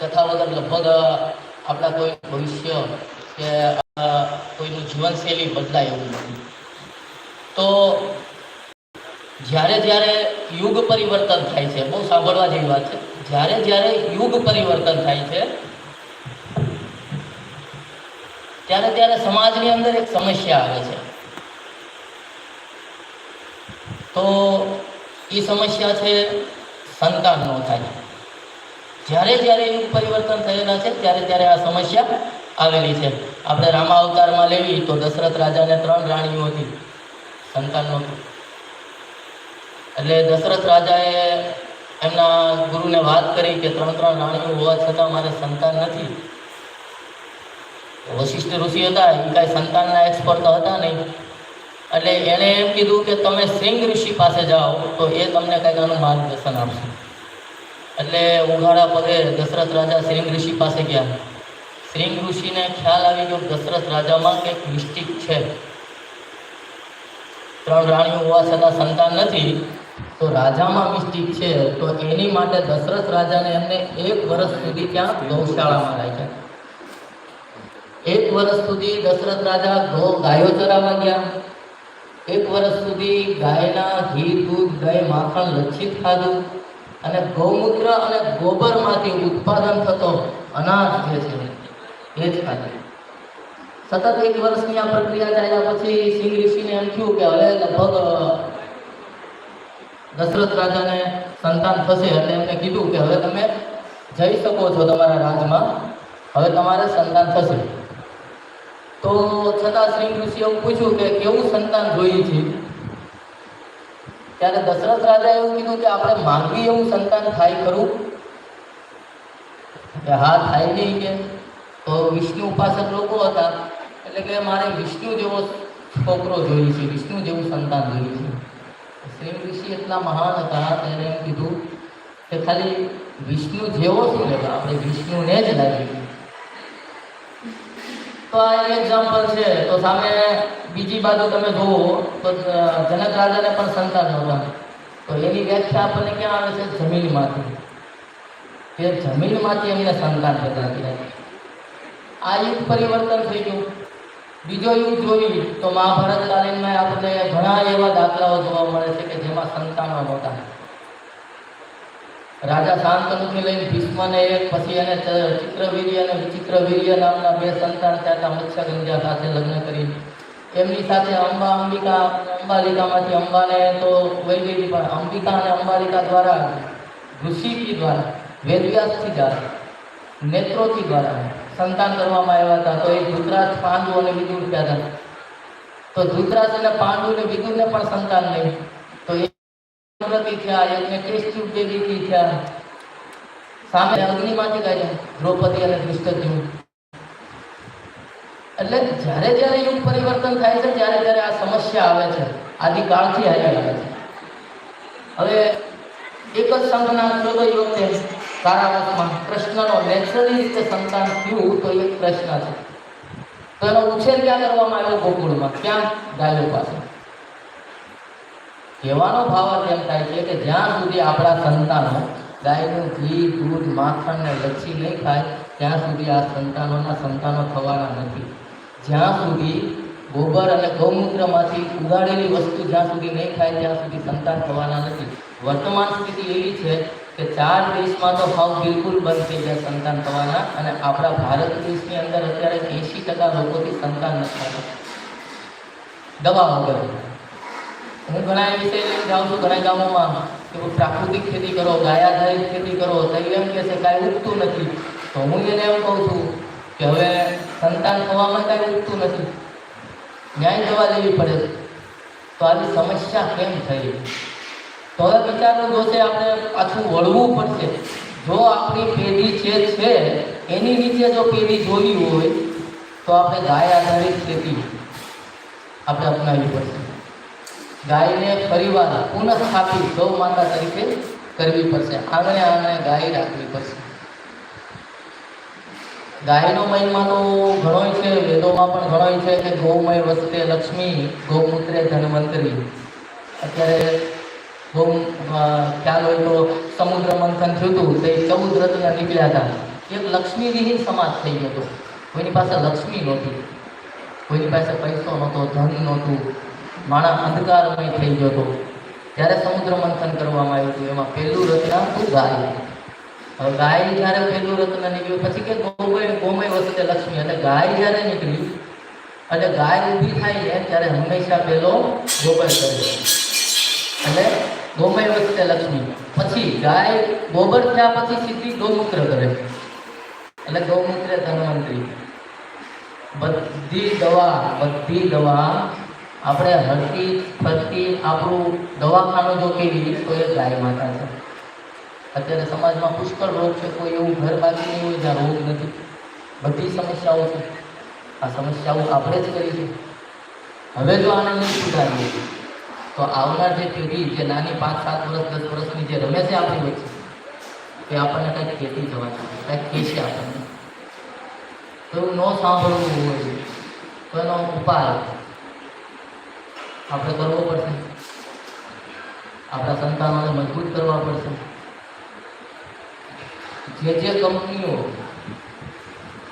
કથા વગર લગભગ આપણા કોઈ ભવિષ્ય કે કોઈનું જીવનશૈલી બદલાય એવું નથી. તો જ્યારે જ્યારે યુગ પરિવર્તન થાય છે, બહુ સાંભળવા જેવી વાત છે, જ્યારે જ્યારે યુગ પરિવર્તન થાય છે, ત્યારે ત્યારે સમાજની અંદર એક સમસ્યા આવે છે. તો એ સમસ્યા છે સંતાન ન થાય. જ્યારે જ્યારે યુગ પરિવર્તન થયેલા છે, ત્યારે ત્યારે આ સમસ્યા આવેલી છે. આપણે રામા અવતારમાં લેવી તો દશરથ રાજાને ત્રણ રાણીઓ હતી. સંતાન નહોતું એટલે દશરથ રાજાએ એમના ગુરુને વાત કરી કે ત્રણ ત્રણ રાણીઓ હોવા છતાં મારે સંતાન નથી. વશિષ્ઠ ઋષિ હતા એ કાંઈ સંતાનના એક્સપર્ટ હતા નહીં. એટલે એણે એમ કીધું કે તમે સિંહ ઋષિ પાસે જાઓ, તો એ તમને કંઈક આનું માર્ગદર્શન આપશે. એટલે ઉઘાડા પગે દશરથ રાજા શ્રીંગ ઋષિ પાસે ગયા. શ્રીંગ ઋષિને ખ્યાલ આવી ગયો દશરથ રાજામાં કંઈક મિસ્ટિક છે. ત્રણ રાણીઓ હોવા છતાં સંતાન નથી. તો રાજામાં મિસ્ટિક છે, તો એની માટે દશરથ રાજાને એમને એક વર્ષ સુધી ત્યાં ગૌશાળામાં રાખ્યા. એક વર્ષ સુધી દશરથ રાજા ગૌ ગાયો ચરાવવા ગયા. એક વર્ષ સુધી ગાયના ઘી, દૂધ ગાય માખણ લચ્છિત ખાધું. અને ગૌમૂત્ર અને ગોબરમાંથી ઉત્પાદન થતો અનાજ જે છે, એ જ ખાધું સતત એક વર્ષની આ પ્રક્રિયા ચાલ્યા પછી સિંહ ઋષિને એમ થયું કે હવે લગભગ દશરથ રાજાને સંતાન થશે એટલે એમને કીધું કે હવે તમે જઈ શકો છો તમારા રાજમાં, હવે તમારે સંતાન થશે. તો છતાં શ્રી ઋષિ એવું પૂછ્યું કે કેવું સંતાન જોઈએ છે? ત્યારે દશરથ રાજા એવું કીધું કે આપણે માંગવી એવું સંતાન થાય ખરું? કે હા, થાય નહીં કે. તો વિષ્ણુ ઉપાસક લોકો હતા. એટલે કે મારે વિષ્ણુ જેવો છોકરો જોઈએ છે, વિષ્ણુ જેવું સંતાન જોઈએ છે. શ્રી ઋષિ એટલા મહાન હતા, ત્યારે એમ કીધું કે ખાલી વિષ્ણુ જેવો શું લેવા આપણે વિષ્ણુને જ લાગી તો આ એક એક્ઝામ્પલ છે. તો સામે બીજી બાજુ તમે જુઓ, તો જનક રાજાને પણ સંતાન નહોતા તો એની વ્યાખ્યા આપણને ક્યાં આવે છે? જમીનમાંથી. કે જમીનમાંથી એમને સંતાન થતા કર્યા આ યુગ પરિવર્તન થઈ ગયું. બીજો યુગ જોઈ તો મહાભારત કાલીનમાં આપણને ઘણા એવા દાખલાઓ જોવા મળે છે કે જેમાં સંતાનો નહોતા. રાજા શાંતનુથી લઈને ભીષ્મને એક પછી ચ- ચિત્રવીર્ય અને વિચિત્રવીર્ય નામના બે સંતાન થયા હતા મત્સ્યગંધા સાથે લગ્ન કરી. એમની સાથે અંબા અંબિકા, અંબાલિકામાંથી અંબાને તો વૈવેલી પણ અંબિકા અને અંબાલિકા દ્વારા ઋષિકી દ્વારા, વેદવ્યાસથી દ્વારા, નેત્રોથી દ્વારા સંતાન કરવામાં આવ્યા હતા. તો એ ધૂતરાજ પાંડુ અને વિદુર થયા હતા. તો ધૂતરાજ અને પાંડુ અને વિદુરને પણ સંતાન નહીં. પ્રતિ થયા હવે એક જ સંઘના ચોદય વખતે કારાવાસમાં નેચરલી રીતે સંતાન થયું, તો એ પ્રશ્ન છે. તો એનો ઉછેર ક્યાં કરવામાં આવ્યો ગોકુળમાં? ક્યાં ગાયો પાસે? કહેવાનો ભાવ એમ થાય છે કે જ્યાં સુધી આપણા સંતાનો ગાયનું ઘી, દૂધ માખણને લચ્છી નહીં ખાય, ત્યાં સુધી આ સંતાનોના સંતાનો થવાના નથી. જ્યાં સુધી ગોબર અને ગૌમૂત્રમાંથી ઉગાડેલી વસ્તુ જ્યાં સુધી નહીં ખાય, ત્યાં સુધી સંતાન થવાના નથી. વર્તમાન સ્થિતિ એવી છે કે ચાર દેશમાં તો ભાવ બિલકુલ બંધ થઈ ગયા સંતાન થવાના અને આપણા ભારત દેશની અંદર અત્યારે એંશી ટકા લોકોથી સંતાન નથી થતા. દવા વગર. હું ઘણા એ વિષય લઈને જાઉં છું, ઘણા ગામોમાં કે પ્રાકૃતિક ખેતી કરો ગાય આધારિત ખેતી કરો, તો એમ કહે છે કાંઈ ઉગતું નથી. તો હું એને એમ કહું છું કે હવે સંતાન થવામાં કાંઈ ઉગતું નથી. ન્યાય જવા લેવી પડે છે. તો આવી સમસ્યા કેમ થઈ? હવે વિચારવું જોશે આપણે પાછું વળવું પડશે. જો આપણી પેઢી જે છે, એની નીચે જો પેઢી જોવી હોય, તો આપણે ગાય આધારિત ખેતી આપણે અપનાવવી પડશે. ગાયને ફરીવાર પુનઃસ્થાપિત ગૌ માતા તરીકે કરવી પડશે. આંગણે આંગણે ગાય રાખવી પડશે. ગાયનો મહિમા તો ઘણોય છે, વેદોમાં પણ ઘણોય છે કે ગૌમય વસ્તે લક્ષ્મી, ગૌમૂત્રે ધનવંતરી. અત્યારે ગૌ ખ્યાલ હોય તો સમુદ્ર મંથન થયું હતું, તે ચૌદ રત્ન નીકળ્યા હતા. એક લક્ષ્મીવિહીન સમાજ થઈ ગયો હતો. કોઈની પાસે લક્ષ્મી નહોતી. કોઈની પાસે પૈસો નહોતો, ધન નહોતું. માણસ અંધકારમય થઈ ગયો હતો. ત્યારે સમુદ્ર મંથન કરવામાં આવ્યું હતું. એમાં પહેલું રત્ન હતું ગાય. હવે ગાય જ્યારે પહેલું રત્ન નીકળ્યું, પછી કે ગોમય ગોમય વખતે લક્ષ્મી. એટલે ગાય જ્યારે નીકળી, અને ગાય ઊભી થાય ને ત્યારે હંમેશા પહેલો ગોબર કરે. એટલે ગોમય વખતે લક્ષ્મી. પછી ગાય ગોબર થયા પછી સીધી ગૌમૂત્ર કરે. એટલે ગૌમૂત્ર ધનવંતરી. બધી દવા બધી દવા આપણે હરતી ફરતી આપણું દવાખાનું જો કેવી તો એ ગાય માતા છે. અત્યારે સમાજમાં પુષ્કળ રોગ છે, કોઈ એવું ઘર બાકી નહીં હોય જ્યાં રોગ નથી. બધી સમસ્યાઓ છે. આ સમસ્યાઓ આપણે જ કરી છે હવે જો આને નથી સુધારીએ, તો આવનાર જે પેઢી, જે નાની પાંચ, સાત વર્ષ, દસ વર્ષની જે રમે છે આપણી વચ્ચે, એ આપણને કંઈક કહેતી જવાની કંઈક કહેશે આપણને. તો એવું ન સાંભળવું હોય, તો એનો ઉપાય આપણે કરવો પડશે. આપણા સંતાનોને મજબૂત કરવા પડશે. જે જે કંપનીઓ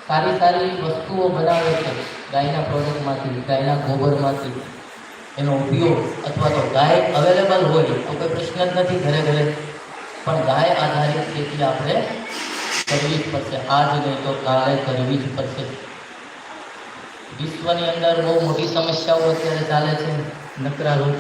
સારી સારી વસ્તુઓ બનાવે છે, ગાયના પ્રોડક્ટમાંથી, ગાયના ગોબરમાંથી, એનો ઉપયોગ અથવા તો ગાય અવેલેબલ હોય, તો કોઈ પ્રશ્ન જ નથી ઘરે ઘરે. પણ ગાય આધારિત ખેતી આપણે કરવી જ પડશે. આજ નહીં તો કાલે કરવી જ પડશે. વિશ્વની અંદર બહુ મોટી સમસ્યાઓ અત્યારે ચાલે છે. નકરા રોગ